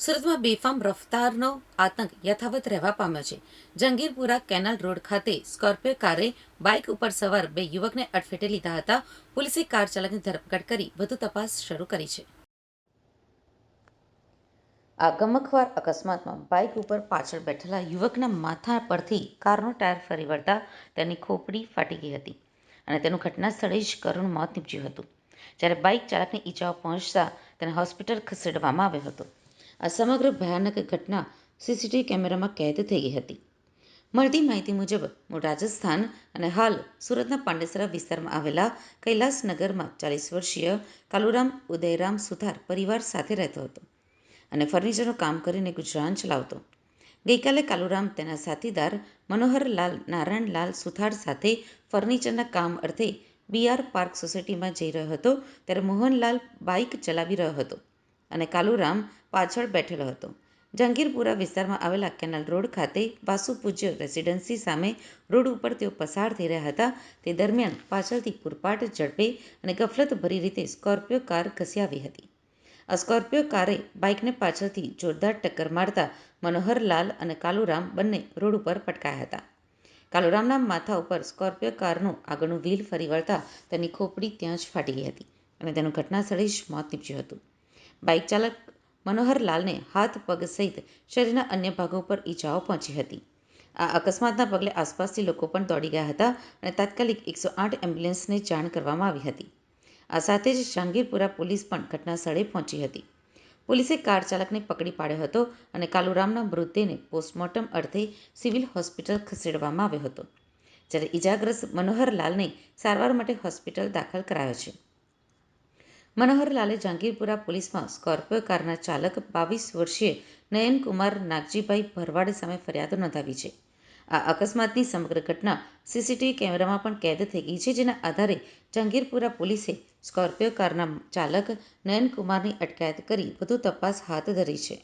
સુરતમાં બેફામ રફતારનો આતંક યથાવત રહેવા પામ્યો છે. જંગીરપુરા કેનાલ રોડ ખાતે સ્કોર્પિયો કારે બાઇક ઉપર સવાર બે યુવકને અડફેટે લીધા હતા. પોલીસે કાર ચાલકની ધરપકડ કરી વધુ તપાસ શરૂ કરી છે. આ ગમખવાર અકસ્માતમાં બાઇક ઉપર પાછળ બેઠેલા યુવકના માથા પરથી કારનો ટાયર ફરી વળતા તેની ખોપડી ફાટી ગઈ હતી અને તેનું ઘટના સ્થળે જ કરુણ મોત નીપજ્યું હતું. જ્યારે બાઇક ચાલકને ઈજાઓ પહોંચતા તેને હોસ્પિટલ ખસેડવામાં આવ્યો હતો. આ સમગ્ર ભયાનક ઘટના સીસીટીવી કેમેરામાં કેદ થઈ હતી. મળતી માહિતી મુજબ મૂળ રાજસ્થાન અને હાલ સુરતના પાંડેસરા વિસ્તારમાં આવેલા કૈલાસનગરમાં ચાલીસ વર્ષીય કાલુરામ ઉદયરામ સુથાર પરિવાર સાથે રહેતો હતો અને ફર્નિચરનું કામ કરીને ગુજરાન ચલાવતો. ગઈકાલે કાલુરામ તેના સાથીદાર મનોહરલાલ નારાયણલાલ સુથાર સાથે ફર્નિચરના કામ અર્થે બીઆર પાર્ક સોસાયટીમાં જઈ રહ્યો હતો, ત્યારે મોહનલાલ બાઇક ચલાવી રહ્યો હતો. અને કાલુરામ પાછળ બેઠેલો હતો. જંગીરપુરા વિસ્તારમાં આવેલા કેનાલ રોડ ખાતે વાસુપૂજ્ય રેસિડેન્સી સામે રોડ ઉપર તેઓ પસાર થઈ રહ્યા હતા. તે દરમિયાન પાછળથી પૂરપાટ ઝડપે અને ગફલતભરી રીતે સ્કોર્પિયો કાર ઘસી આવી હતી. આ સ્કોર્પિયો કારે બાઇકને પાછળથી જોરદાર ટક્કર મારતા મનોહરલાલ અને કાલુરામ બંને રોડ ઉપર પટકાયા હતા. કાલુરામના માથા ઉપર સ્કોર્પિયો કારનું આગળનું વ્હીલ ફરી વળતા તેની ખોપડી ત્યાં જ ફાટી ગઈ હતી અને તેનું ઘટનાસ્થળે જ મોત નીપજ્યું હતું. બાઇક ચાલક મનોહરલાલને હાથ, પગ સહિત શરીરના અન્ય ભાગો પર ઈજાઓ પહોંચી હતી. આ અકસ્માતના પગલે આસપાસથી લોકો પણ દોડી ગયા હતા અને તાત્કાલિક એકસો આઠ એમ્બ્યુલન્સને જાણ કરવામાં આવી હતી. આ સાથે જ જહાંગીરપુરા પોલીસ પણ ઘટના સ્થળે પહોંચી હતી. પોલીસે કાર ચાલકને પકડી પાડ્યો હતો અને કાલુરામના મૃતદેહને પોસ્ટમોર્ટમ અર્થે સિવિલ હોસ્પિટલ ખસેડવામાં આવ્યો હતો. જ્યારે ઈજાગ્રસ્ત મનોહરલાલને સારવાર માટે હોસ્પિટલ દાખલ કરાયો છે. મનોહરલાલે જહાંગીરપુરા પોલીસમાં સ્કોર્પિયો કારના ચાલક બાવીસ વર્ષીય નયનકુમાર નાગજીભાઈ ભરવાડ સામે ફરિયાદ નોંધાવી છે. આ અકસ્માતની સમગ્ર ઘટના સીસીટીવી કેમેરામાં પણ કેદ થઈ ગઈ છે, જેના આધારે જહાંગીરપુરા પોલીસે સ્કોર્પિયો કારના ચાલક નયનકુમારની અટકાયત કરી વધુ તપાસ હાથ ધરી છે.